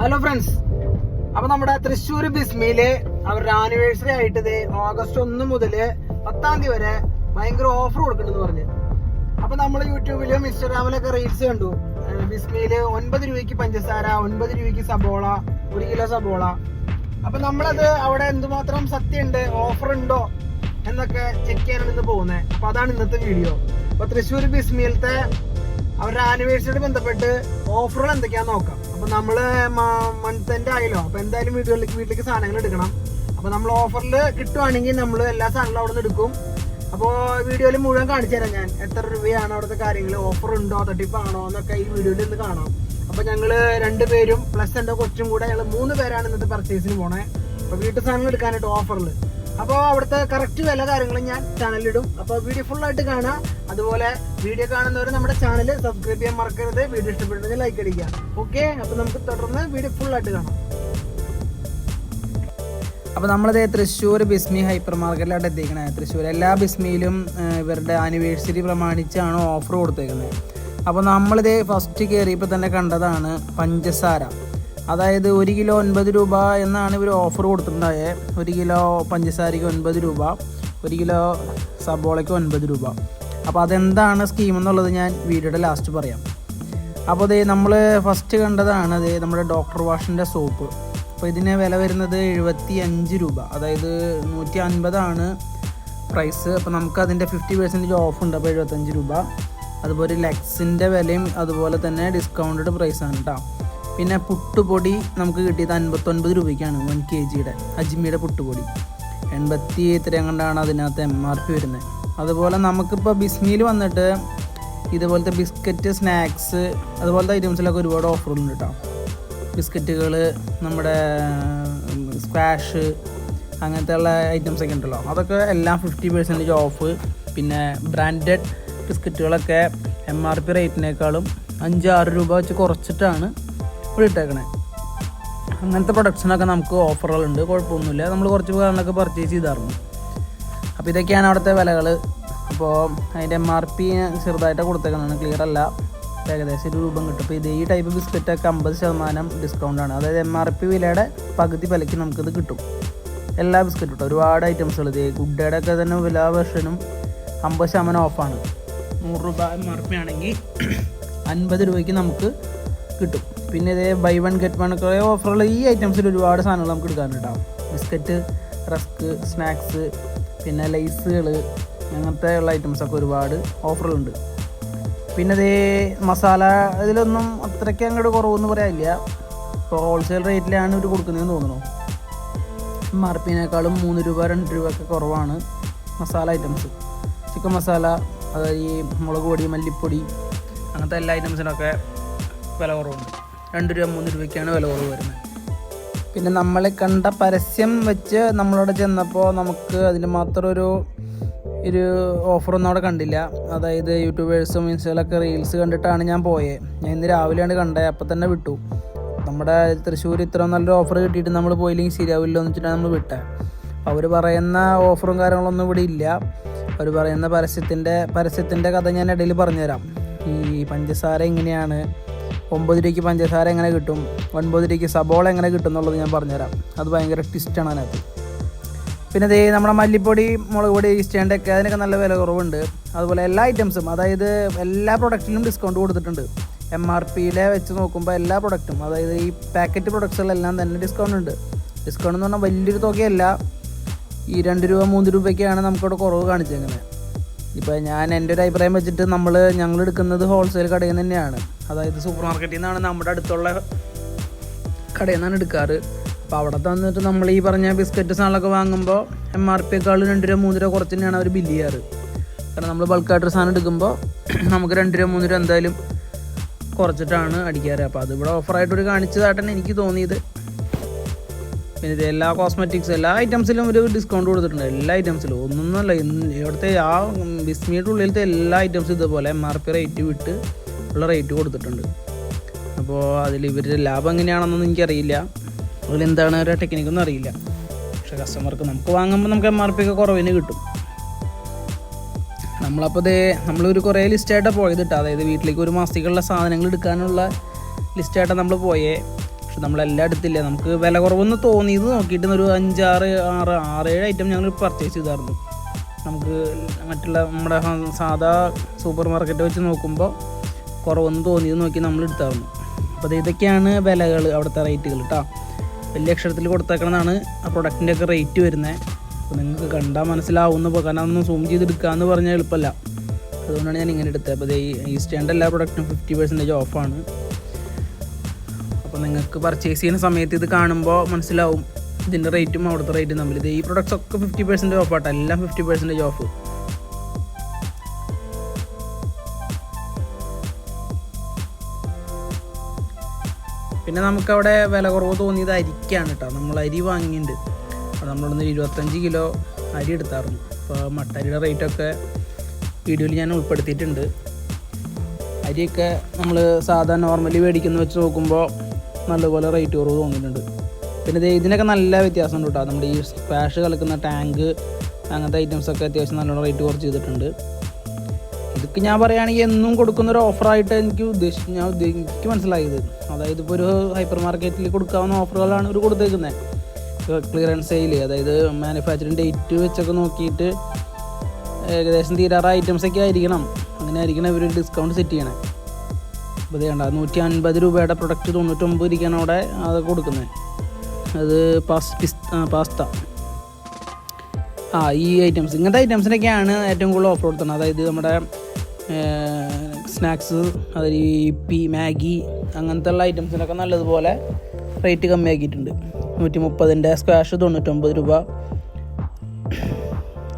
Hello friends അപ്പൊ നമ്മുടെ തൃശ്ശൂർ ബിസ്മിയിൽ അവരുടെ ആനിവേഴ്സറി ആയിട്ട് ഇത് ഓഗസ്റ്റ് ഒന്ന് മുതൽ പത്താം തീയതി വരെ ഭയങ്കര ഓഫർ കൊടുക്കണമെന്ന് പറഞ്ഞു. അപ്പൊ നമ്മൾ യൂട്യൂബിലും ഇൻസ്റ്റാഗ്രാമിലൊക്കെ റീൽസ് കണ്ടു. ബിസ്മിയിൽ ഒൻപത് രൂപയ്ക്ക് പഞ്ചസാര ഒൻപത് രൂപയ്ക്ക് സബോള ഒരു കിലോ സബോള. അപ്പൊ നമ്മളത് അവിടെ എന്തുമാത്രം സത്യമുണ്ട് ഓഫർ ഉണ്ടോ എന്നൊക്കെ ചെക്ക് ചെയ്യാനാണ് ഇന്ന് പോകുന്നത് അപ്പൊ അതാണ് ഇന്നത്തെ വീഡിയോ അപ്പൊ തൃശ്ശൂർ ബിസ്മിയിലത്തെ അവരുടെ ആനിവേഴ്സറിയോട് ബന്ധപ്പെട്ട് ഓഫറുകൾ എന്തൊക്കെയാ നോക്കാം. അപ്പൊ നമ്മൾ മന്ത് എൻഡ് ആയല്ലോ. അപ്പൊ എന്തായാലും വീടുകളിലേക്ക് വീട്ടിലേക്ക് സാധനങ്ങൾ എടുക്കണം. അപ്പൊ നമ്മൾ ഓഫറിൽ കിട്ടുവാണെങ്കിൽ നമ്മൾ എല്ലാ സാധനങ്ങളും അവിടെ നിന്ന് എടുക്കും അപ്പോൾ വീഡിയോയിൽ മുഴുവൻ കാണിച്ചു തരാം ഞാൻ. എത്ര രൂപയാണ് അവിടുത്തെ കാര്യങ്ങൾ ഓഫർ ഉണ്ടോ? തട്ടിപ്പാണോ എന്നൊക്കെ ഈ വീഡിയോയിൽ നിന്ന് കാണാം. അപ്പോൾ അപ്പൊ രണ്ട് പേരും പ്ലസ് എന്റെ കൊച്ചും കൂടെ ഞങ്ങൾ മൂന്ന് പേരാണ് ഇന്നത്തെ പർച്ചേസിന് പോണേ. അപ്പൊ വീട്ടു സാധനങ്ങൾ എടുക്കാനായിട്ട് ഓഫറിൽ അപ്പോൾ അവിടുത്തെ കറക്റ്റ് വില കാര്യങ്ങളും ഞാൻ ചാനലിലിടും അപ്പോൾ വീഡിയോ ഫുൾ ആയിട്ട് കാണാം അതുപോലെ വീഡിയോ കാണുന്നവർ നമ്മുടെ ചാനൽ സബ്സ്ക്രൈബ് ചെയ്യാൻ മറക്കരുത്. വീഡിയോ ഇഷ്ടപ്പെട്ടെങ്കിൽ ലൈക്ക് അടിക്കുക. ഓക്കെ അപ്പോൾ നമുക്ക് തുടർന്ന് വീഡിയോ ഫുൾ ആയിട്ട് കാണാം. അപ്പോൾ നമ്മളിത് തൃശ്ശൂർ ബിസ്മി ഹൈപ്പർ മാർക്കറ്റിലായിട്ട് എത്തിക്കണേ തൃശ്ശൂർ എല്ലാ ബിസ്മിയിലും ഇവരുടെ ആനിവേഴ്സറി പ്രമാണിച്ചാണ് ഓഫർ കൊടുത്തേക്കുന്നത്. അപ്പോൾ നമ്മളിത് ഫസ്റ്റ് കയറിയപ്പോൾ തന്നെ കണ്ടതാണ് പഞ്ചസാര. അതായത് ഒരു കിലോ ഒൻപത് രൂപ എന്നാണ് ഇവർ ഓഫർ കൊടുത്തിട്ടുണ്ടായത് ഒരു കിലോ പഞ്ചസാരയ്ക്ക് ഒൻപത് രൂപ ഒരു കിലോ സബോളയ്ക്ക് ഒൻപത് രൂപ. അപ്പോൾ അതെന്താണ് സ്കീം എന്നുള്ളത് ഞാൻ വീഡിയോയുടെ ലാസ്റ്റ് പറയാം. അപ്പോൾ ദേ നമ്മൾ ഫസ്റ്റ് കണ്ടതാണ് ദേ നമ്മുടെ ഡോക്ടർ വാഷിന്റെ സോപ്പ് അപ്പോൾ ഇതിന് വില വരുന്നത് എഴുപത്തി അഞ്ച് രൂപ. അതായത് നൂറ്റി അൻപതാണ് പ്രൈസ് അപ്പോൾ നമുക്ക് അതിന്റെ ഫിഫ്റ്റി പെർസെന്റേജ് ഓഫ് ഉണ്ട്. അപ്പോൾ എഴുപത്തഞ്ച് രൂപ. അതുപോലെ ലെക്സിന്റെ വിലയും അതുപോലെ തന്നെ ഡിസ്കൗണ്ടഡ് പ്രൈസാണ് കേട്ടോ പിന്നെ പുട്ടുപൊടി നമുക്ക് കിട്ടിയത് അൻപത്തൊൻപത് രൂപയ്ക്കാണ് വൺ കെ ജിയുടെ അജ്മിയുടെ പുട്ടുപൊടി. എൺപത്തി ഇത്രയും കണ്ടാണ് അതിനകത്ത് എം ആർ പി വരുന്നത്. അതുപോലെ നമുക്കിപ്പോൾ ബിസ്മിയിൽ വന്നിട്ട് ഇതുപോലത്തെ ബിസ്ക്കറ്റ് സ്നാക്സ് അതുപോലത്തെ ഐറ്റംസിലൊക്കെ ഒരുപാട് ഓഫറുണ്ട് കേട്ടോ ബിസ്ക്കറ്റുകൾ നമ്മുടെ സ്ക്വാഷ് അങ്ങനത്തെ ഉള്ള ഐറ്റംസ് ഒക്കെ ഉണ്ടല്ലോ. അതൊക്കെ എല്ലാം ഫിഫ്റ്റി പെർസെന്റേജ് ഓഫ് പിന്നെ ബ്രാൻഡഡ് ബിസ്ക്കറ്റുകളൊക്കെ എം ആർ പി റേറ്റിനേക്കാളും അഞ്ച് ആറ് രൂപ വെച്ച് കുറച്ചിട്ടാണ് ഇവിടെ ഇട്ടേക്കണേ. അങ്ങനത്തെ പ്രൊഡക്ട്സിനൊക്കെ നമുക്ക് ഓഫറുകളുണ്ട് കുഴപ്പമൊന്നുമില്ല. നമ്മൾ കുറച്ച് കാരണമൊക്കെ പർച്ചേസ് ചെയ്തായിരുന്നു. അപ്പോൾ ഇതൊക്കെയാണ് അവിടുത്തെ വിലകൾ അപ്പോൾ അതിന്റെ എം ആർ പി ചെറുതായിട്ട് കൊടുത്തേക്കുന്നതാണ് ക്ലിയർ അല്ല. ഏകദേശം ഒരു രൂപം കിട്ടും. അപ്പോൾ ഇത് ഈ ടൈപ്പ് ബിസ്ക്കറ്റൊക്കെ അമ്പത് ശതമാനം ഡിസ്കൗണ്ടാണ് അതായത് എം ആർ പി വിലയുടെ പകുതി വിലയ്ക്ക് നമുക്കിത് കിട്ടും. എല്ലാ ബിസ്ക്കറ്റും കിട്ടും ഒരുപാട് ഐറ്റംസുകൾ ഇത് ഗുഡ്ഡയുടെ ഒക്കെ തന്നെ എല്ലാ വെർഷനും അമ്പത് ശതമാനം ഓഫാണ് നൂറ് രൂപ എം ആർ പി ആണെങ്കിൽ അൻപത് രൂപയ്ക്ക് നമുക്ക് കിട്ടും. പിന്നെ ഇതേ ബൈ വൺ ഗെറ്റ് വൺ കുറേ ഓഫറുള്ള ഈ ഐറ്റംസിൽ ഒരുപാട് സാധനങ്ങൾ നമുക്ക് എടുക്കാനുണ്ടാവും ബിസ്ക്കറ്റ് റസ്ക് സ്നാക്സ് പിന്നെ ലൈസുകൾ അങ്ങനത്തെ ഉള്ള ഐറ്റംസൊക്കെ ഒരുപാട് ഓഫറുകളുണ്ട് പിന്നെ ഇതേ മസാല ഇതിലൊന്നും അത്രയ്ക്ക് അങ്ങോട്ട് കുറവെന്ന് പറയാനില്ല. ഇപ്പോൾ ഹോൾസെയിൽ റേറ്റിലാണ് ഇവർ കൊടുക്കുന്നതെന്ന് തോന്നുന്നു. എം ആർ പിനേക്കാളും മൂന്ന് രൂപ രണ്ട് രൂപ ഒക്കെ കുറവാണ് മസാല ഐറ്റംസ് ചിക്കൻ മസാല അതായത് ഈ മുളക് പൊടി മല്ലിപ്പൊടി അങ്ങനത്തെ എല്ലാ ഐറ്റംസിനൊക്കെ വില കുറവുണ്ട്. രണ്ട് രൂപ മൂന്ന് രൂപയ്ക്കാണ് വില കുറവ് വരുന്നത്. പിന്നെ നമ്മൾ കണ്ട പരസ്യം വെച്ച് നമ്മളവിടെ ചെന്നപ്പോൾ നമുക്ക് അതിന് മാത്രം ഒരു ഒരു ഓഫറൊന്നും അവിടെ കണ്ടില്ല. അതായത് യൂട്യൂബേഴ്സും ഇൻസ്റ്റയിലൊക്കെ റീൽസ് കണ്ടിട്ടാണ് ഞാൻ പോയത് ഞാൻ ഇന്ന് രാവിലെയാണ് കണ്ടത് അപ്പോൾ തന്നെ വിട്ടു. നമ്മുടെ തൃശ്ശൂർ ഇത്ര നല്ലൊരു ഓഫർ കിട്ടിയിട്ട് നമ്മൾ പോയില്ലെങ്കിൽ ശരിയാവില്ലോ എന്ന് വെച്ചിട്ടാണ് നമ്മൾ വിട്ടത് അപ്പോൾ അവർ പറയുന്ന ഓഫറും കാര്യങ്ങളൊന്നും ഇവിടെ ഇല്ല. അവർ പറയുന്ന പരസ്യത്തിന്റെ പരസ്യത്തിന്റെ കഥ ഞാൻ ഇടയിൽ പറഞ്ഞുതരാം. ഈ പഞ്ചസാര എങ്ങനെയാണ് ഒമ്പത് രൂപയ്ക്ക് പഞ്ചസാര എങ്ങനെ കിട്ടും? ഒൻപത് രൂപയ്ക്ക് സബോള എങ്ങനെ കിട്ടും എന്നുള്ളത് ഞാൻ പറഞ്ഞുതരാം. അത് ഭയങ്കര ട്വിസ്റ്റാണ് അതിനകത്ത്. പിന്നെ ദേ നമ്മുടെ മല്ലിപ്പൊടി മുളക് പൊടി സ്റ്റാൻഡൊക്കെ അതിനൊക്കെ നല്ല വില കുറവുണ്ട്. അതുപോലെ എല്ലാ ഐറ്റംസും അതായത് എല്ലാ പ്രൊഡക്റ്റിനും ഡിസ്കൗണ്ട് കൊടുത്തിട്ടുണ്ട്. എം ആർ പിയിലെ വെച്ച് നോക്കുമ്പോൾ എല്ലാ പ്രൊഡക്റ്റും അതായത് ഈ പാക്കറ്റ് പ്രൊഡക്ട്സുകളെല്ലാം തന്നെ ഡിസ്കൗണ്ട് ഉണ്ട്. ഡിസ്കൗണ്ട് എന്ന് പറഞ്ഞാൽ വലിയൊരു തുകയല്ല. ഈ രണ്ട് രൂപ മൂന്ന് രൂപയ്ക്കാണ് നമുക്കവിടെ കുറവ് കാണിച്ചേക്കുന്നത് ഇപ്പോൾ ഞാൻ എന്റെ ഒരു അഭിപ്രായം വെച്ചിട്ട് നമ്മൾ ഞങ്ങൾ എടുക്കുന്നത് ഹോൾസെയിൽ കടയിൽ നിന്ന് തന്നെയാണ്. അതായത് സൂപ്പർ മാർക്കറ്റിൽ നിന്നാണ് നമ്മുടെ അടുത്തുള്ള കടയിൽ നിന്നാണ് എടുക്കാറ്. അപ്പോൾ അവിടെ തന്നിട്ട് നമ്മൾ ഈ പറഞ്ഞ ബിസ്ക്കറ്റ് സാധനങ്ങളൊക്കെ വാങ്ങുമ്പോൾ എം ആർ പിയേക്കാൾ രണ്ട് രൂപ മൂന്ന് രൂപ കുറച്ച് തന്നെയാണ് അവർ ബില്ല് ചെയ്യാറ്. കാരണം നമ്മൾ ബൾക്കായിട്ടൊരു സാധനം എടുക്കുമ്പോൾ നമുക്ക് രണ്ട് രൂപ മൂന്ന് രൂപ എന്തായാലും കുറച്ചിട്ടാണ് അടിക്കാറ്. അപ്പോൾ അത് ഇവിടെ ഓഫറായിട്ടൊരു കാണിച്ചതായിട്ടാണ് എനിക്ക് തോന്നിയത്. പിന്നെ ഇത് എല്ലാ കോസ്മെറ്റിക്സ് എല്ലാ ഐറ്റംസിലും ഒരു ഡിസ്കൗണ്ട് കൊടുത്തിട്ടുണ്ട്. എല്ലാ ഐറ്റംസിലും ഒന്നൊന്നുമല്ല ഇവിടുത്തെ ആ ബിസ്മിയുടെ ഉള്ളിലത്തെ എല്ലാ ഐറ്റംസും ഇതുപോലെ എം ആർ പി റേറ്റ് വിട്ട് ഉള്ള റേറ്റ് കൊടുത്തിട്ടുണ്ട്. അപ്പോൾ അതിൽ ഇവരുടെ ലാഭം എങ്ങനെയാണെന്നൊന്നും എനിക്കറിയില്ല. അതിലെന്താണ് ഒരു ടെക്നിക്കൊന്നും അറിയില്ല. പക്ഷെ കസ്റ്റമർക്ക് നമുക്ക് വാങ്ങുമ്പോൾ നമുക്ക് എം ആർ പി ഒക്കെ കുറവിന് കിട്ടും. നമ്മളപ്പോൾ ഇതേ നമ്മളൊരു കുറേ ലിസ്റ്റായിട്ടാണ് പോയത് കേട്ടോ അതായത് വീട്ടിലേക്ക് ഒരു മാസത്തേക്കുള്ള സാധനങ്ങൾ എടുക്കാനുള്ള ലിസ്റ്റായിട്ടാണ് നമ്മൾ പോയേ. പക്ഷെ നമ്മളെല്ലായിടത്തില്ല നമുക്ക് വില കുറവെന്ന് തോന്നിയത് നോക്കിയിട്ട് ഒരു അഞ്ചാറ് ആറ് ആറ് ഏഴ് ഐറ്റം ഞങ്ങൾ പർച്ചേസ് ചെയ്തായിരുന്നു. നമുക്ക് മറ്റുള്ള നമ്മുടെ സാധാ സൂപ്പർ മാർക്കറ്റ് വെച്ച് നോക്കുമ്പോൾ കുറവെന്ന് തോന്നിയത് നോക്കി നമ്മൾ എടുത്തായിരുന്നു. അപ്പോൾ ഇതൊക്കെയാണ് വിലകൾ അവിടുത്തെ റേറ്റുകൾ കേട്ടോ വലിയ അക്ഷരത്തിൽ കൊടുത്തേക്കണതാണ് ആ പ്രൊഡക്റ്റിന്റെ ഒക്കെ റേറ്റ് വരുന്നത് അപ്പോൾ നിങ്ങൾക്ക് കണ്ടാൽ മനസ്സിലാവുന്ന കാരണം അതൊന്നും സൂം ചെയ്തെടുക്കാമെന്ന് പറഞ്ഞാൽ എളുപ്പമല്ല അതുകൊണ്ടാണ് ഞാൻ ഇങ്ങനെ എടുത്തത് അപ്പോൾ ഈ സ്റ്റാൻഡ് എല്ലാ പ്രൊഡക്റ്റും ഫിഫ്റ്റി പെർസെന്റേജ് ഓഫാണ് അപ്പോൾ നിങ്ങൾക്ക് പർച്ചേസ് ചെയ്യുന്ന സമയത്ത് ഇത് കാണുമ്പോൾ മനസ്സിലാവും ഇതിന്റെ റേറ്റും അവിടുത്തെ റേറ്റും തമ്മിൽ. ഇത് ഈ പ്രൊഡക്ട്സ് ഒക്കെ ഫിഫ്റ്റി പെർസെന്റേജ് ഓഫ് ആട്ടോ. എല്ലാം ഫിഫ്റ്റി പെർസെന്റേജ് ഓഫ് പിന്നെ നമുക്കവിടെ വില കുറവ് തോന്നിയത് അരിക്കാണ് കേട്ടോ നമ്മൾ അരി വാങ്ങിയിട്ടുണ്ട് അപ്പോൾ നമ്മളൊന്ന് ഇരുപത്തഞ്ച് കിലോ അരി എടുത്തായിരുന്നു. അപ്പോൾ മട്ടരിയുടെ റേറ്റൊക്കെ വീഡിയോയിൽ ഞാൻ ഉൾപ്പെടുത്തിയിട്ടുണ്ട്. അരിയൊക്കെ നമ്മൾ സാധാരണ നോർമലി മേടിക്കുന്ന വെച്ച് നോക്കുമ്പോൾ നല്ലപോലെ റേറ്റ് കുറവ് തോന്നിയിട്ടുണ്ട്. പിന്നെ ദേ ഇതിനൊക്കെ നല്ല വ്യത്യാസമുണ്ട് കേട്ടോ. നമ്മുടെ ഈ സ്ക്വാഷ് കളിക്കുന്ന ടാങ്ക് അങ്ങനത്തെ ഐറ്റംസൊക്കെ അത്യാവശ്യം നല്ലോണം റേറ്റ് കുറച്ച് ചെയ്തിട്ടുണ്ട്. ഇതൊക്കെ ഞാൻ പറയുകയാണെങ്കിൽ എന്നും കൊടുക്കുന്ന ഒരു ഓഫറായിട്ട് എനിക്ക് ഉദ്ദേശിച്ച് ഞാൻ എനിക്ക് മനസ്സിലായത്. അതായത് ഇപ്പോൾ ഒരു ഹൈപ്പർ മാർക്കറ്റിൽ കൊടുക്കാവുന്ന ഓഫറുകളാണ് ഇവർ കൊടുത്തേക്കുന്നത് ക്ലിയറൻസ് സെയിൽ അതായത് മാനുഫാക്ചറിങ് ഡേറ്റ് വെച്ചൊക്കെ നോക്കിയിട്ട് ഏകദേശം തീരാറ ഐറ്റംസൊക്കെ ആയിരിക്കണം. അങ്ങനെ ആയിരിക്കണം ഇവർ ഡിസ്കൗണ്ട് സെറ്റ് ചെയ്യണേ. അപ്പോൾ വേണ്ട നൂറ്റി അൻപത് രൂപയുടെ പ്രൊഡക്റ്റ് തൊണ്ണൂറ്റൊമ്പത് ഇരിക്കാൻ അവിടെ അത് കൊടുക്കുന്നത്. അത് പാസ് പിസ് പാസ്ത ആ ഈ ഐറ്റംസ് ഇങ്ങനത്തെ ഐറ്റംസിനൊക്കെയാണ് ഏറ്റവും കൂടുതൽ ഓഫർ കൊടുത്തത് അതായത് നമ്മുടെ സ്നാക്സ് ഈ ഇപ്പി മാഗി അങ്ങനത്തെ ഉള്ള ഐറ്റംസിനൊക്കെ നല്ലതുപോലെ റേറ്റ് കമ്മിയാക്കിയിട്ടുണ്ട്. നൂറ്റി മുപ്പതിന്റെ സ്ക്വാഷ് തൊണ്ണൂറ്റൊമ്പത് രൂപ.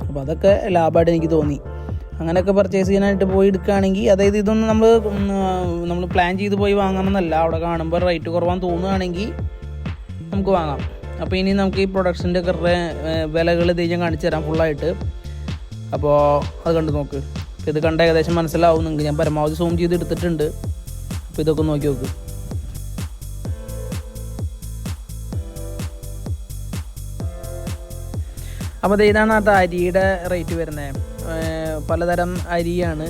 അപ്പോൾ അതൊക്കെ ലാഭമായിട്ട് എനിക്ക് തോന്നി. അങ്ങനെയൊക്കെ പർച്ചേസ് ചെയ്യാനായിട്ട് പോയി എടുക്കുകയാണെങ്കിൽ അതായത് ഇതൊന്നും നമ്മൾ നമ്മൾ പ്ലാൻ ചെയ്ത് പോയി വാങ്ങണമെന്നല്ല അവിടെ കാണുമ്പോൾ റേറ്റ് കുറവാന്ന് തോന്നുകയാണെങ്കിൽ നമുക്ക് വാങ്ങാം. അപ്പോൾ ഇനി നമുക്ക് ഈ പ്രൊഡക്ട്സിന്റെ ഒക്കെ വിലകൾ ഇത് ഞാൻ കാണിച്ചു തരാം ഫുള്ളായിട്ട് അപ്പോൾ അത് കണ്ട് നോക്ക്. ഇത് കണ്ട ഏകദേശം മനസ്സിലാവും നിങ്ങൾക്ക് ഞാൻ പരമാവധി സൂം ചെയ്ത് എടുത്തിട്ടുണ്ട്. അപ്പോൾ ഇതൊക്കെ നോക്കി നോക്ക്. അപ്പോൾ ഇതാണ് അത് അരിയുടെ റേറ്റ് വരുന്നത് പലതരം അരിയാണ്.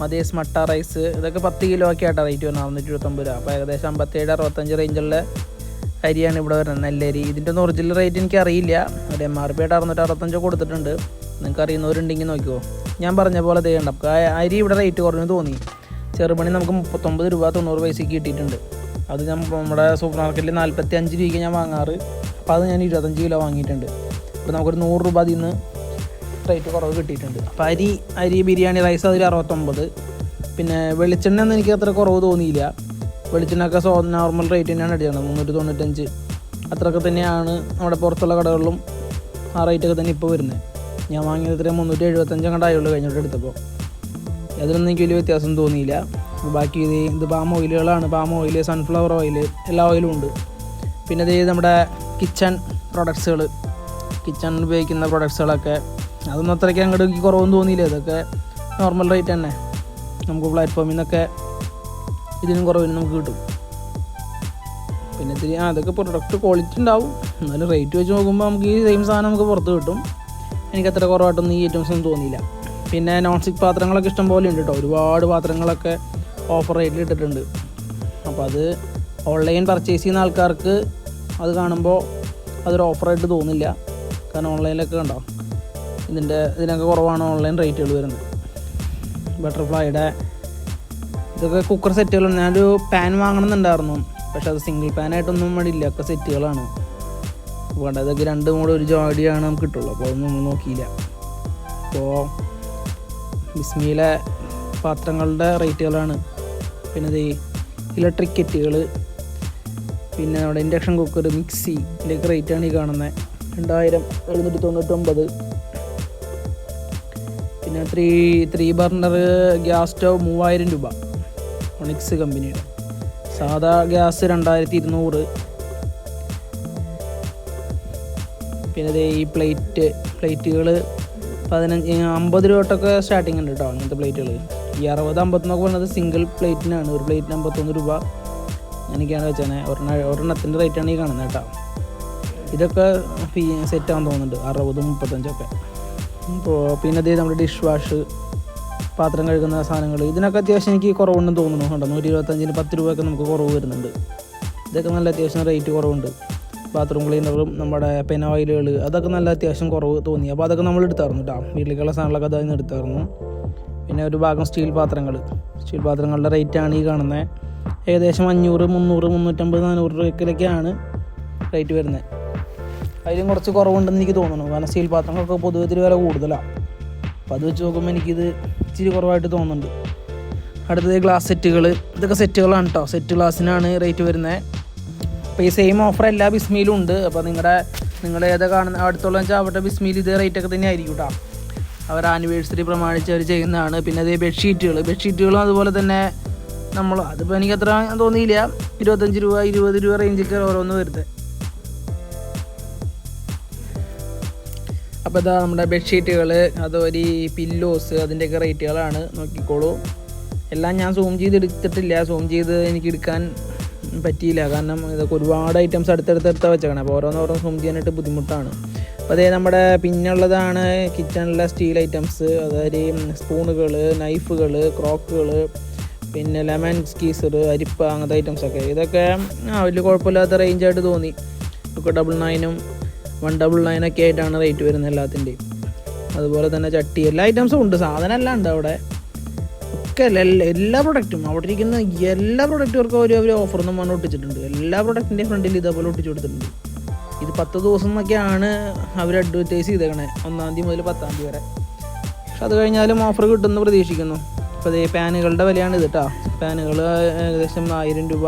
മതേസ് മട്ട റൈസ് ഇതൊക്കെ പത്ത് കിലോ ഒക്കെ ആയിട്ടാണ് റേറ്റ് വരുന്നത് അറുന്നൂറ്റി ഇരുപത്തൊമ്പത് രൂപ. അപ്പോൾ ഏകദേശം അമ്പത്തേഴ് അറുപത്തഞ്ച് റേഞ്ചുള്ള അരിയാണ് ഇവിടെ വരുന്നത് നെല്ലരി. ഇതിന്റെ ഒന്നും ഒറിജിനൽ റേറ്റ് എനിക്ക് അറിയില്ല ഒരു എം ആർ പി ആയിട്ട് അറുന്നൂറ്റി അറുപത്തഞ്ചോ കൊടുത്തിട്ടുണ്ട്. നിങ്ങൾക്ക് അറിയുന്നവരുണ്ടെങ്കിൽ നോക്കിയോ ഞാൻ പറഞ്ഞ പോലെ ചെയ്യണ്ട അപ്പോൾ അരി ഇവിടെ റേറ്റ് കുറഞ്ഞു തോന്നി. ചെറുപണി നമുക്ക് മുപ്പത്തൊമ്പത് രൂപ തൊണ്ണൂറ് പൈസയ്ക്ക് കിട്ടിയിട്ടുണ്ട്. അത് ഞാൻ നമ്മുടെ സൂപ്പർ മാർക്കറ്റിൽ നാൽപ്പത്തി അഞ്ച് രൂപയ്ക്ക് ഞാൻ വാങ്ങാറ്. അപ്പോൾ അത് ഞാൻ ഇരുപത്തഞ്ച് കിലോ വാങ്ങിയിട്ടുണ്ട്. അപ്പോൾ നമുക്കൊരു നൂറ് രൂപ അതിൽ നിന്ന് റേറ്റ് കുറവ് കിട്ടിയിട്ടുണ്ട്. അപ്പോൾ അരി അരി ബിരിയാണി റൈസ് അതിൽ അറുപത്തൊമ്പത്. പിന്നെ വെളിച്ചെണ്ണ ഒന്നും എനിക്ക് അത്ര കുറവ് തോന്നിയില്ല. വെളിച്ചെണ്ണയൊക്കെ സോ നോർമൽ റേറ്റ് തന്നെയാണ് അടിച്ചത്. മുന്നൂറ്റി തൊണ്ണൂറ്റഞ്ച്. അത്രയൊക്കെ തന്നെയാണ് നമ്മുടെ പുറത്തുള്ള കടകളിലും ആ റേറ്റൊക്കെ തന്നെ ഇപ്പോൾ വരുന്നത്. ഞാൻ വാങ്ങിയത് ഇത്രയും മുന്നൂറ്റി എഴുപത്തഞ്ച് കണ്ടായുള്ളൂ കഴിഞ്ഞിട്ട് എടുത്തപ്പോൾ അതിലൊന്നും എനിക്ക് വലിയ വ്യത്യാസം തോന്നിയില്ല. ബാക്കി ഇത് ഇത് പാം ഓയിലുകളാണ് പാം ഓയിൽ സൺഫ്ലവർ ഓയിൽ എല്ലാ ഓയിലും ഉണ്ട്. പിന്നെ ഇത് നമ്മുടെ കിച്ചൺ പ്രൊഡക്ട്സുകൾ കിച്ചണിൽ ഉപയോഗിക്കുന്ന പ്രൊഡക്ട്സുകളൊക്കെ അതൊന്നും അത്രയ്ക്ക് അങ്ങോട്ട് എനിക്ക് കുറവൊന്നും തോന്നിയില്ല. ഇതൊക്കെ നോർമൽ റേറ്റ് തന്നെ. നമുക്ക് പ്ലാറ്റ്ഫോമിൽ നിന്നൊക്കെ ഇതിനും കുറവിന് നമുക്ക് കിട്ടും. പിന്നെ ഇത്തിരി ആ അതൊക്കെ പ്രൊഡക്റ്റ് ക്വാളിറ്റി ഉണ്ടാവും. എന്നാലും റേറ്റ് വെച്ച് നോക്കുമ്പോൾ നമുക്ക് ഈ സെയിം സാധനം നമുക്ക് പുറത്ത് കിട്ടും. എനിക്ക് അത്ര കുറവായിട്ടൊന്നും ഈ ഐറ്റംസ് ഒന്നും തോന്നിയില്ല. പിന്നെ നോൺ സ്റ്റിക്ക് പാത്രങ്ങളൊക്കെ ഇഷ്ടം പോലെ ഉണ്ട് കേട്ടോ ഒരുപാട് പാത്രങ്ങളൊക്കെ ഓഫർ റേറ്റിൽ ഇട്ടിട്ടുണ്ട്. അപ്പോൾ അത് ഓൺലൈൻ പർച്ചേസ് ചെയ്യുന്ന ആൾക്കാർക്ക് അത് കാണുമ്പോൾ അതൊരു ഓഫറായിട്ട് തോന്നില്ല. കാരണം ഓൺലൈനിലൊക്കെ കണ്ടോ? ഇതിന്റെ ഇതിനൊക്കെ കുറവാണ് ഓൺലൈൻ റേറ്റുകൾ വരുന്നത്. ബട്ടർഫ്ലൈയുടെ ഇതൊക്കെ കുക്കർ സെറ്റുകളാണ് ഞാനൊരു പാൻ വാങ്ങണമെന്നുണ്ടായിരുന്നു പക്ഷെ അത് സിംഗിൾ പാനായിട്ടൊന്നും ഇവിടെ ഇല്ല. ഒക്കെ സെറ്റുകളാണ് വേണ്ട ഇതൊക്കെ രണ്ടും ഒരു ജോഡിയാണ് നമുക്ക് കിട്ടുള്ളൂ. അപ്പോൾ അതൊന്നും നോക്കിയില്ല. അപ്പോൾ ബിസ്മിയിലെ പാത്രങ്ങളുടെ റേറ്റുകളാണ് പിന്നെ ഇത് ഇലക്ട്രിക് കിറ്റുകൾ പിന്നെ നമ്മുടെ ഇൻഡക്ഷൻ കുക്കർ മിക്സി ഇതിലേക്ക് റേറ്റാണ് ഈ കാണുന്നത്. രണ്ടായിരം എഴുന്നൂറ്റി തൊണ്ണൂറ്റൊമ്പത്. Three three burner gas stove മൂവായിരം രൂപ. ഒണിക്സ് കമ്പനിയുടെ സാധാ ഗ്യാസ് രണ്ടായിരത്തി ഇരുന്നൂറ്. പിന്നെ ഈ പ്ലേറ്റ് പ്ലേറ്റുകൾ പതിനഞ്ച് അമ്പത് രൂപ തൊട്ടൊക്കെ സ്റ്റാർട്ടിങ് ഉണ്ട് കേട്ടോ അങ്ങനത്തെ പ്ലേറ്റുകൾ ഈ അറുപത് അമ്പത്തൊന്നൊക്കെ പറയുന്നത് സിംഗിൾ പ്ലേറ്റിനാണ് ഒരു പ്ലേറ്റിന് അമ്പത്തൊന്ന് രൂപ. എനിക്കാണ് വെച്ചാൽ ഒരെണ്ണ ഒരെണ്ണത്തിന്റെ റേറ്റാണ് ഈ കാണുന്നത് കേട്ടോ. ഇതൊക്കെ ഫീ സെറ്റ് ആവാൻ തോന്നുന്നുണ്ട്. അറുപത് മുപ്പത്തഞ്ചൊക്കെ. അപ്പോൾ പിന്നെ അതേ നമ്മുടെ ഡിഷ് വാഷ് പാത്രം കഴുകുന്ന സാധനങ്ങൾ. ഇതിനൊക്കെ അത്യാവശ്യം എനിക്ക് കുറവുണ്ടെന്ന് തോന്നുന്നു കേട്ടോ നൂറ്റി ഇരുപത്തഞ്ചിന് പത്ത് രൂപയൊക്കെ നമുക്ക് കുറവ് വരുന്നുണ്ട്. ഇതൊക്കെ നല്ല അത്യാവശ്യം റേറ്റ് കുറവുണ്ട്. ബാത്റൂം ക്ലീനറും നമ്മുടെ പെന പെനോയിലുകൾ അതൊക്കെ നല്ല അത്യാവശ്യം കുറവ് തോന്നി. അപ്പോൾ അതൊക്കെ നമ്മൾ എടുത്തായിരുന്നു കേട്ടോ വീട്ടിലേക്കുള്ള സാധനങ്ങളൊക്കെ അതിൽ എടുത്തായിരുന്നു. പിന്നെ ഒരു ഭാഗം സ്റ്റീൽ പാത്രങ്ങൾ സ്റ്റീൽ പാത്രങ്ങളുടെ റേറ്റാണ് ഈ കാണുന്നത് ഏകദേശം അഞ്ഞൂറ് മുന്നൂറ് മുന്നൂറ്റമ്പത് നാനൂറ് രൂപയ്ക്കിലൊക്കെയാണ് റേറ്റ് വരുന്നത് അതിലും കുറച്ച് കുറവുണ്ടെന്ന് എനിക്ക് തോന്നുന്നു. കാരണം സ്റ്റീൽ പാത്രങ്ങളൊക്കെ പൊതുവെ ഇത്തിരി വില കൂടുതലാണ് അപ്പോൾ അത് വെച്ച് നോക്കുമ്പോൾ എനിക്കിത് ഇച്ചിരി കുറവായിട്ട് തോന്നുന്നുണ്ട്. അടുത്തത് ഗ്ലാസ് സെറ്റുകൾ ഇതൊക്കെ സെറ്റുകളാണ് കേട്ടോ സെറ്റ് ഗ്ലാസ്സിനാണ് റേറ്റ് വരുന്നത് അപ്പോൾ ഈ സെയിം ഓഫർ എല്ലാ ബിസ്മിയിലും ഉണ്ട്. അപ്പോൾ നിങ്ങളുടെ നിങ്ങൾ ഏതാ കാണുന്ന? അടുത്തുള്ള വെച്ചാൽ അവരുടെ ബിസ്മിയിൽ ഇതേ റേറ്റൊക്കെ തന്നെ ആയിരിക്കും കേട്ടോ അവർ ആനിവേഴ്സറി പ്രമാണിച്ച് അവർ ചെയ്യുന്നതാണ്. പിന്നെ അതേ ബെഡ്ഷീറ്റുകൾ ബെഡ്ഷീറ്റുകളും അതുപോലെ തന്നെ നമ്മൾ അതിപ്പോൾ എനിക്ക് അത്ര തോന്നിയില്ല. ഇരുപത്തഞ്ച് രൂപ ഇരുപത് രൂപ റേഞ്ചൊക്കെ ഓരോന്ന് വരുന്നത് അപ്പോൾ ഇതാ നമ്മുടെ ബെഡ്ഷീറ്റുകൾ അതുപോലെ ഈ പില്ലോസ് അതിന്റെയൊക്കെ റേറ്റുകളാണ്. നോക്കിക്കോളൂ. എല്ലാം ഞാൻ സൂം ചെയ്ത് എടുത്തിട്ടില്ല. സൂം ചെയ്ത് എനിക്ക് എടുക്കാൻ പറ്റിയില്ല. കാരണം ഇതൊക്കെ ഒരുപാട് ഐറ്റംസ് അടുത്തടുത്ത് വെച്ചേക്കണം. അപ്പോൾ ഓരോന്നോരോ സൂം ചെയ്യാനായിട്ട് ബുദ്ധിമുട്ടാണ്. അപ്പോൾ അതേ നമ്മുടെ പിന്നുള്ളതാണ് കിച്ചണിലെ സ്റ്റീൽ ഐറ്റംസ് അതായത് സ്പൂണുകൾ നൈഫുകൾ ക്രോക്കുകൾ പിന്നെ ലെമൺ സ്കീസർ അരിപ്പ അങ്ങനത്തെ ഐറ്റംസൊക്കെ ഇതൊക്കെ വലിയ കുഴപ്പമില്ലാത്ത റേഞ്ചായിട്ട് തോന്നി. ഒക്കെ ഡബിൾ നയനും വൺ ഡബിൾ നയനൊക്കെ ആയിട്ടാണ് റേറ്റ് വരുന്നത് എല്ലാത്തിന്റെയും അതുപോലെ തന്നെ ചട്ടി എല്ലാ ഐറ്റംസും ഉണ്ട്. സാധനം എല്ലാം ഉണ്ട് അവിടെ. ഒക്കെ എല്ലാ പ്രൊഡക്റ്റും അവിടെ ഇരിക്കുന്ന എല്ലാ പ്രൊഡക്റ്റുകൾക്കും അവർ അവർ ഓഫറൊന്നും പറഞ്ഞ് ഒട്ടിച്ചിട്ടുണ്ട്. എല്ലാ പ്രൊഡക്റ്റിന്റെയും ഫ്രണ്ടിൽ ഇതേപോലെ ഒട്ടിച്ചു കൊടുത്തിട്ടുണ്ട്. ഇത് പത്ത് ദിവസം എന്നൊക്കെയാണ് അവർ അഡ്വർടൈസ് ചെയ്തേക്കണേ. ഒന്നാം തീയതി മുതൽ പത്താം തീയതി വരെ. പക്ഷെ അത് കഴിഞ്ഞാലും ഓഫർ കിട്ടുമെന്ന് പ്രതീക്ഷിക്കുന്നു. അപ്പോൾ അതേ പാനുകളുടെ വിലയാണ് ഇത് കേട്ടോ പാനുകൾ ഏകദേശം ആയിരം രൂപ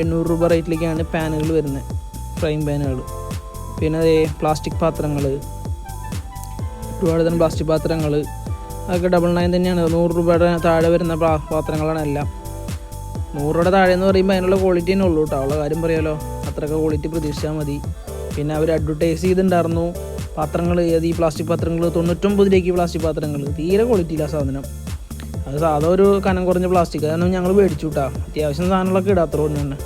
എണ്ണൂറ് രൂപ റേറ്റിലേക്കാണ് പാനുകൾ വരുന്നത്. ഫ്രൈം പാനുകൾ പിന്നെ പ്ലാസ്റ്റിക് പാത്രങ്ങൾ ഒരുപാട് തരം പ്ലാസ്റ്റിക് പാത്രങ്ങൾ അതൊക്കെ ഡബിൾ നയൻ തന്നെയാണ്. നൂറ് രൂപയുടെ താഴെ വരുന്ന പാത്രങ്ങളാണ് എല്ലാം. നൂറുടെ താഴെ എന്ന് പറയുമ്പോൾ അതിനുള്ള ക്വാളിറ്റി തന്നെ ഉള്ളൂ കേട്ടോ അവളെ കാര്യം പറയാലോ. അത്രയൊക്കെ ക്വാളിറ്റി പ്രതീക്ഷിച്ചാൽ മതി. പിന്നെ അവർ അഡ്വർടൈസ് ചെയ്തിട്ടുണ്ടായിരുന്നു പാത്രങ്ങൾ ഏത് ഈ പ്ലാസ്റ്റിക് പാത്രങ്ങൾ തൊണ്ണൂറ്റൊമ്പത് രൂപയ്ക്ക് പ്ലാസ്റ്റിക് പാത്രങ്ങൾ തീരെ ക്വാളിറ്റി ഇല്ല സാധനം. അത് സാധാ ഒരു കനം കുറഞ്ഞ പ്ലാസ്റ്റിക് അതൊന്നും ഞങ്ങൾ മേടിച്ചു കേട്ടോ അത്യാവശ്യം സാധനങ്ങളൊക്കെ ഇടാത്തതുകൊണ്ട് തന്നെ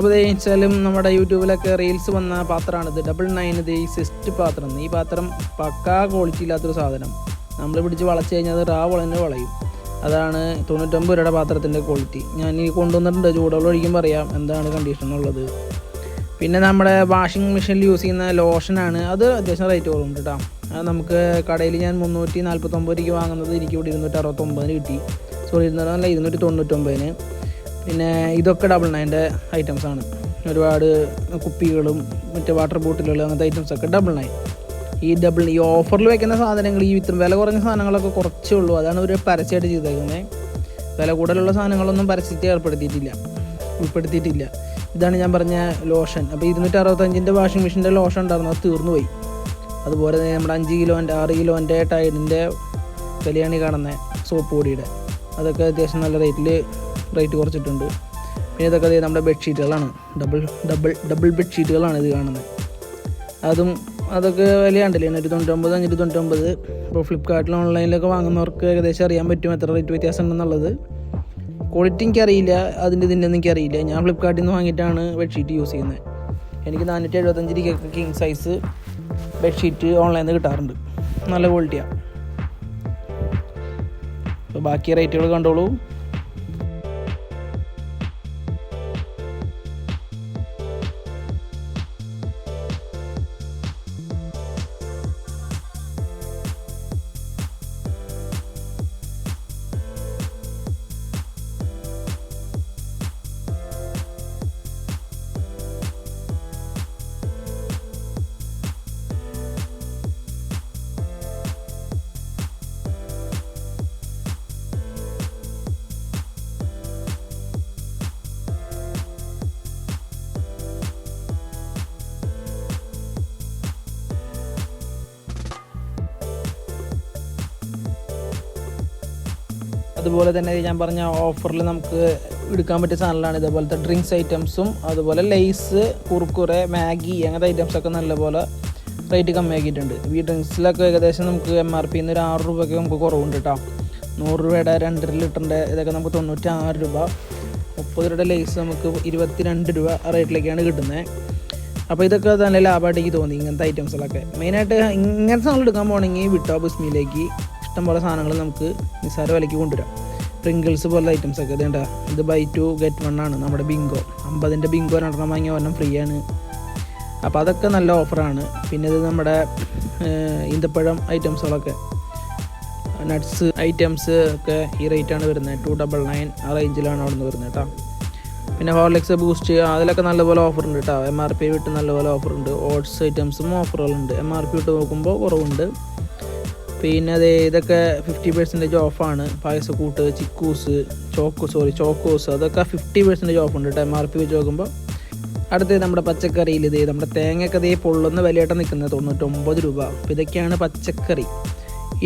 അപ്പോൾ വെച്ചാലും നമ്മുടെ യൂട്യൂബിലൊക്കെ റീൽസ് വന്ന പാത്രമാണിത്. ഡബിൾ നയൻ ഇത് ഈ സിസ്റ്റ് പാത്രം. ഈ പാത്രം പക്കാ ക്വാളിറ്റി ഇല്ലാത്തൊരു സാധനം. നമ്മൾ പിടിച്ച് വളച്ച് കഴിഞ്ഞാൽ അത് റാ വളഞ്ഞ് വളയും. അതാണ് തൊണ്ണൂറ്റൊമ്പത് രൂപയുടെ പാത്രത്തിന്റെ ക്വാളിറ്റി ഞാൻ ഈ കൊണ്ടുവന്നിട്ടുണ്ട്. ചൂടുവെള്ളം ഒഴിക്കുമ്പോൾ അറിയാം എന്താണ് കണ്ടീഷൻ ഉള്ളത് പിന്നെ നമ്മുടെ വാഷിംഗ് മെഷീനിൽ യൂസ് ചെയ്യുന്ന ലോഷനാണ് അത് അത്യാവശ്യം റേറ്റ് കുറവുണ്ട് കേട്ടോ അത് നമുക്ക് കടയിൽ ഞാൻ മുന്നൂറ്റി നാൽപ്പത്തൊമ്പത് രൂപയ്ക്ക് വാങ്ങുന്നത് എനിക്ക് ഇവിടെ ഇരുന്നൂറ്റി അറുപത്തൊമ്പതിന് കിട്ടി. സോറി ഇരുന്നൂറ്റി തൊണ്ണൂറ്റൊമ്പതിന് പിന്നെ ഇതൊക്കെ ഡബിൾ നയന്റെ ഐറ്റംസ് ആണ്. ഒരുപാട് കുപ്പികളും മറ്റേ വാട്ടർ ബോട്ടിലുകളും അങ്ങനത്തെ ഐറ്റംസ് ഒക്കെ ഡബിൾ നയൻ ഈ ഡബിൾ ഈ ഓഫറിൽ വെക്കുന്ന സാധനങ്ങൾ ഈ ഇത്ര വില കുറഞ്ഞ സാധനങ്ങളൊക്കെ കുറച്ചേ ഉള്ളൂ. അതാണ് ഒരു പരസ്യമായിട്ട് ചെയ്തേക്കുന്നത് വില കൂടുതലുള്ള സാധനങ്ങളൊന്നും പരസ്യത്തിൽ ഏർപ്പെടുത്തിയിട്ടില്ല. ഉൾപ്പെടുത്തിയിട്ടില്ല. ഇതാണ് ഞാൻ പറഞ്ഞ ലോഷൻ അപ്പോൾ ഇരുന്നൂറ്റി അറുപത്തഞ്ചിന്റെ വാഷിംഗ് മെഷീന്റെ ലോഷൻ ഉണ്ടായിരുന്നു. അത് തീർന്നു പോയി അതുപോലെ തന്നെ നമ്മുടെ അഞ്ച് കിലോന്റെ ആറ് കിലോന്റെ ടൈഡിന്റെ കല്യാണി കാണുന്ന സോപ്പ് പൊടിയുടെ. അതൊക്കെ അത്യാവശ്യം നല്ല റേറ്റിൽ റേറ്റ് കുറച്ചിട്ടുണ്ട്. പിന്നെ ഇതൊക്കെ നമ്മുടെ ബെഡ്ഷീറ്റുകളാണ്. ഡബിൾ ഡബിൾ ഡബിൾ ബെഡ്ഷീറ്റുകളാണ് ഇത് കാണുന്നത്. അതും അതൊക്കെ വില കണ്ടില്ലേ എണ്ണൂറ്റി തൊണ്ണൂറ്റൊമ്പത് അഞ്ഞൂറ്റി തൊണ്ണൂറ്റൊമ്പത് ഇപ്പോൾ ഫ്ലിപ്കാർട്ടിൽ ഓൺലൈനിലൊക്കെ വാങ്ങുന്നവർക്ക് ഏകദേശം അറിയാൻ പറ്റും എത്ര റേറ്റ് വ്യത്യാസം ഉണ്ടെന്നുള്ളത് ക്വാളിറ്റി എനിക്കറിയില്ല. അതിന്റെ ഇതിന്റെ ഒന്നും എനിക്കറിയില്ല. ഞാൻ ഫ്ലിപ്കാർട്ടിൽ നിന്ന് വാങ്ങിയിട്ടാണ് ബെഡ്ഷീറ്റ് യൂസ് ചെയ്യുന്നത്. എനിക്ക് നാനൂറ്റി എഴുപത്തഞ്ച് രൂപയ്ക്ക് കിങ് സൈസ് ബെഡ്ഷീറ്റ് ഓൺലൈനിൽ നിന്ന് കിട്ടാറുണ്ട്. നല്ല ക്വാളിറ്റിയാണ് അപ്പോൾ ബാക്കി റേറ്റുകൾ കണ്ടോളൂ. അതുപോലെ തന്നെ ഞാൻ പറഞ്ഞ ഓഫറിൽ നമുക്ക് എടുക്കാൻ പറ്റിയ സാധനങ്ങളാണ് ഇതേപോലത്തെ ഡ്രിങ്ക്സ് ഐറ്റംസും അതുപോലെ ലെയ്സ് കുറുക്കുറെ മാഗി അങ്ങനത്തെ ഐറ്റംസൊക്കെ നല്ലപോലെ റേറ്റ് കമ്മിയാക്കിയിട്ടുണ്ട്. ഈ ഡ്രിങ്ക്സിലൊക്കെ ഏകദേശം നമുക്ക് എം ആർ പിന്ന് ഒരു ആറ് രൂപയ്ക്ക് നമുക്ക് കുറവുണ്ട് കേട്ടോ നൂറ് രൂപയുടെ രണ്ടര ലിറ്ററിന്റെ ഇതൊക്കെ നമുക്ക് തൊണ്ണൂറ്റി ആറ് രൂപ മുപ്പത് രൂപയുടെ ലേസ് നമുക്ക് ഇരുപത്തി രണ്ട് രൂപ റേറ്റിലേക്കാണ് കിട്ടുന്നത് അപ്പോൾ ഇതൊക്കെ നല്ല ലാഭമായിട്ട് എനിക്ക് തോന്നി ഇങ്ങനത്തെ ഐറ്റംസുകളൊക്കെ മെയിനായിട്ട് ഇങ്ങനത്തെ സാധനം എടുക്കാൻ പോകണമെങ്കിൽ വിട്ടോ ബിസ്മിയിലേക്ക് ഇഷ്ടംപോലെ സാധനങ്ങൾ നമുക്ക് നിസ്സാര വിലയ്ക്ക് കൊണ്ടുവരാം. പ്രിങ്കിൾസ് പോലുള്ള ഐറ്റംസ് ഒക്കെ. ഇതേണ്ട ഇത് ബൈ ടു ഗെറ്റ് വൺ ആണ്. നമ്മുടെ ബിങ്കോ അമ്പതിന്റെ ബിങ്കോ രണ്ടെണ്ണം വാങ്ങിയ ഒരെണ്ണം ഫ്രീ ആണ്. അപ്പോൾ അതൊക്കെ നല്ല ഓഫറാണ് പിന്നെ ഇത് നമ്മുടെ ഈന്തപ്പഴം ഐറ്റംസുകളൊക്കെ. നട്ട്സ് ഐറ്റംസ് ഒക്കെ ഈ റേറ്റാണ് വരുന്നത്. ടു ഡബിൾ നയൻ ആ റേഞ്ചിലാണ് അവിടെ നിന്ന് വരുന്നത് കേട്ടോ. പിന്നെ ഹോർലിക്സ് ബൂസ്റ്റ് അതിലൊക്കെ നല്ലപോലെ ഓഫർ ഉണ്ട് കേട്ടോ. എം ആർ പി വിട്ട് നല്ലപോലെ ഓഫർ ഉണ്ട്. ഓട്സ് ഐറ്റംസും ഓഫറുകളുണ്ട് എം ആർ പി വിട്ട് നോക്കുമ്പോൾ കുറവുണ്ട്. പിന്നെ അതേ ഇതൊക്കെ ഫിഫ്റ്റി പെർസെന്റേജ് ഓഫാണ് പായസക്കൂട്ട് ചിക്കൂസ് ചോക്കോ സോറി ചോക്കോസ് അതൊക്കെ ഫിഫ്റ്റി പെർസെന്റേജ് ഓഫ് ഉണ്ട് കേട്ടോ എം ആർ പി വെച്ച് നോക്കുമ്പോൾ അടുത്തത് നമ്മുടെ പച്ചക്കറിയിൽ ഇത് നമ്മുടെ തേങ്ങയൊക്കെ ഇതേ പൊള്ളുന്ന വിലയായിട്ട് നിൽക്കുന്നത് തൊണ്ണൂറ്റൊമ്പത് രൂപ. അപ്പോൾ ഇതൊക്കെയാണ് പച്ചക്കറി.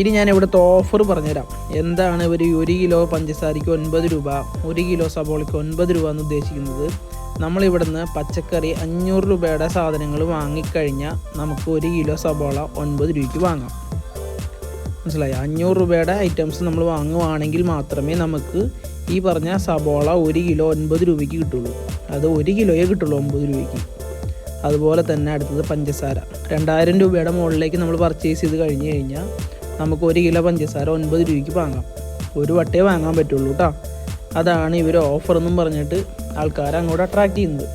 ഇനി ഞാൻ ഇവിടുത്തെ ഓഫർ പറഞ്ഞുതരാം. എന്താണ് ഇവർ ഒരു കിലോ പഞ്ചസാരയ്ക്ക് ഒൻപത് രൂപ ഒരു കിലോ സബോളയ്ക്ക് ഒൻപത് രൂപ എന്ന് ഉദ്ദേശിക്കുന്നത്? നമ്മളിവിടുന്ന് പച്ചക്കറി അഞ്ഞൂറ് രൂപയുടെ സാധനങ്ങൾ വാങ്ങിക്കഴിഞ്ഞാൽ നമുക്ക് ഒരു കിലോ സബോള ഒൻപത് രൂപയ്ക്ക് വാങ്ങാം. മനസ്സിലായി? അഞ്ഞൂറ് രൂപയുടെ ഐറ്റംസ് നമ്മൾ വാങ്ങുവാണെങ്കിൽ മാത്രമേ നമുക്ക് ഈ പറഞ്ഞ സബോള ഒരു കിലോ ഒൻപത് രൂപയ്ക്ക് കിട്ടുള്ളൂ. അത് ഒരു കിലോയെ കിട്ടുള്ളൂ ഒമ്പത് രൂപയ്ക്ക്. അതുപോലെ തന്നെ അടുത്തത് പഞ്ചസാര. രണ്ടായിരം രൂപയുടെ മുകളിലേക്ക് നമ്മൾ പർച്ചേസ് ചെയ്ത് കഴിഞ്ഞ് കഴിഞ്ഞാൽ നമുക്ക് ഒരു കിലോ പഞ്ചസാര ഒൻപത് രൂപയ്ക്ക് വാങ്ങാം. ഒരു വട്ടേ വാങ്ങാൻ പറ്റുള്ളൂ കേട്ടോ അതാണ് ഇവർ ഓഫർ എന്നും പറഞ്ഞിട്ട് ആൾക്കാരെ അങ്ങോട്ട് അട്രാക്ട് ചെയ്യുന്നത്.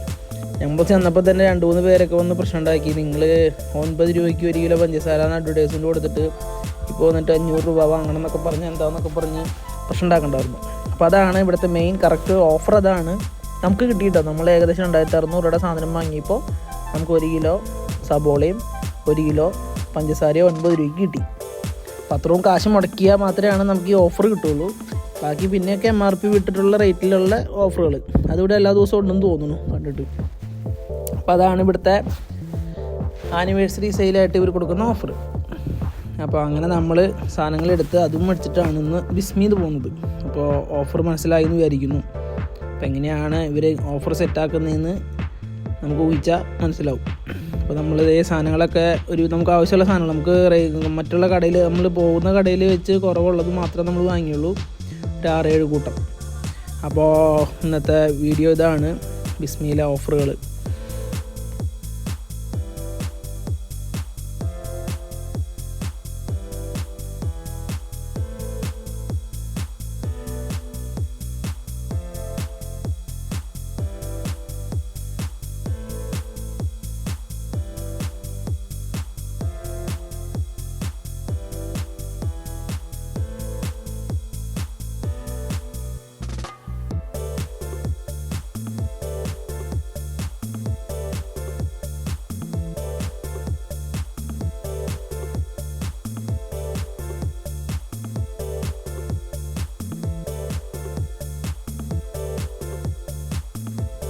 നമ്മൾ ചെന്നപ്പോൾ തന്നെ രണ്ട് മൂന്ന് പേരൊക്കെ വന്ന് പ്രശ്നം ഉണ്ടാക്കി. നിങ്ങൾ ഒൻപത് രൂപയ്ക്ക് ഒരു കിലോ പഞ്ചസാര എന്ന് അഡ്വർടൈസ്മെന്റ് കൊടുത്തിട്ട് ഇപ്പോൾ വന്നിട്ട് അഞ്ഞൂറ് രൂപ വാങ്ങണം എന്നൊക്കെ പറഞ്ഞ് എന്താണെന്നൊക്കെ പറഞ്ഞ് പ്രശ്നം ഉണ്ടാക്കണ്ടായിരുന്നു. അപ്പോൾ അതാണ് ഇവിടുത്തെ മെയിൻ കറക്റ്റ് ഓഫർ അതാണ്. നമുക്ക് കിട്ടിയിട്ടോ? നമ്മൾ ഏകദേശം രണ്ടായിരത്തി അറുന്നൂറ് രൂപയുടെ സാധനം വാങ്ങിയപ്പോൾ നമുക്ക് ഒരു കിലോ സബോളയും ഒരു കിലോ പഞ്ചസാരയും ഒൻപത് രൂപയ്ക്ക് കിട്ടി. അപ്പോൾ അത്രയും കാശ് മുടക്കിയാൽ മാത്രമേ നമുക്ക് ഈ ഓഫർ കിട്ടുള്ളൂ. ബാക്കി പിന്നെയൊക്കെ എം ആർ പി വിട്ടിട്ടുള്ള റേറ്റിലുള്ള ഓഫറുകൾ അതിവിടെ എല്ലാ ദിവസവും ഉണ്ടെന്ന് തോന്നുന്നു കണ്ടിട്ട്. അപ്പോൾ അതാണ് ഇവിടുത്തെ ആനിവേഴ്സറി സെയിലായിട്ട് ഇവർ കൊടുക്കുന്ന ഓഫർ അപ്പോൾ അങ്ങനെ നമ്മൾ സാധനങ്ങൾ എടുത്ത് അതും മേടിച്ചിട്ടാണ് ഇന്ന് വിസ്മീത് പോകുന്നത്. അപ്പോൾ ഓഫർ മനസ്സിലായി എന്ന് വിചാരിക്കുന്നു. അപ്പോൾ എങ്ങനെയാണ് ഇവർ ഓഫർ സെറ്റാക്കുന്നതെന്ന് നമുക്ക് ഊഹിച്ചാൽ മനസ്സിലാവും. അപ്പോൾ നമ്മൾ ഇതേ സാധനങ്ങളൊക്കെ ഒരു നമുക്ക് ആവശ്യമുള്ള സാധനങ്ങൾ നമുക്ക് മറ്റുള്ള കടയിൽ നമ്മൾ പോകുന്ന കടയിൽ വെച്ച് കുറവുള്ളത് മാത്രമേ നമ്മൾ വാങ്ങിയുള്ളൂ. ഒരു ആറേഴ് കൂട്ടം. അപ്പോൾ ഇന്നത്തെ വീഡിയോ ഇതാണ്. ബിസ്മിയിലെ ഓഫറുകൾ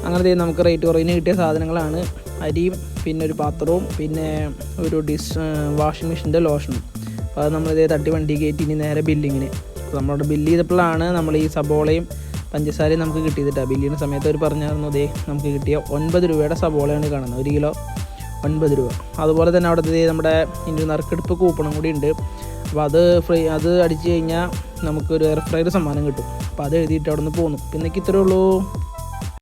അങ്ങനെ ദേ നമുക്ക് റേറ്റ് കുറവിന് കിട്ടിയ സാധനങ്ങളാണ്. അരിയും പിന്നെ ഒരു പാത്രവും പിന്നെ ഒരു ഡിസ് വാഷിംഗ് മെഷീന്റെ ലോഷനും അപ്പോൾ അത് നമ്മളിതേ തട്ടി വണ്ടി കയറ്റി ഇനി നേരെ ബില്ലിങ്ങിന്. അപ്പോൾ നമ്മളോട് ബില്ല് ചെയ്തപ്പോഴാണ് നമ്മൾ ഈ സബോളയും പഞ്ചസാരയും നമുക്ക് കിട്ടിയതിട്ടാ ബില്ലിന് സമയത്ത് അവർ പറഞ്ഞായിരുന്നു ദേ നമുക്ക് കിട്ടിയ ഒൻപത് രൂപയുടെ സബോളയാണ് കാണുന്നത്. ഒരു കിലോ ഒൻപത് രൂപ. അതുപോലെ തന്നെ അവിടുത്തെ നമ്മുടെ ഇനി നറുക്കെടുപ്പ് കൂപ്പണും കൂടി ഉണ്ട്. അപ്പോൾ അത് ഫ്രീ അത് അടിച്ചു കഴിഞ്ഞാൽ നമുക്കൊരു എയർ ഫ്രയർ സമ്മാനം കിട്ടും. അപ്പോൾ അത് എഴുതിയിട്ട് അവിടെ നിന്ന് പോന്നു. പിന്നെ ഇത്രയേ ഉള്ളൂ.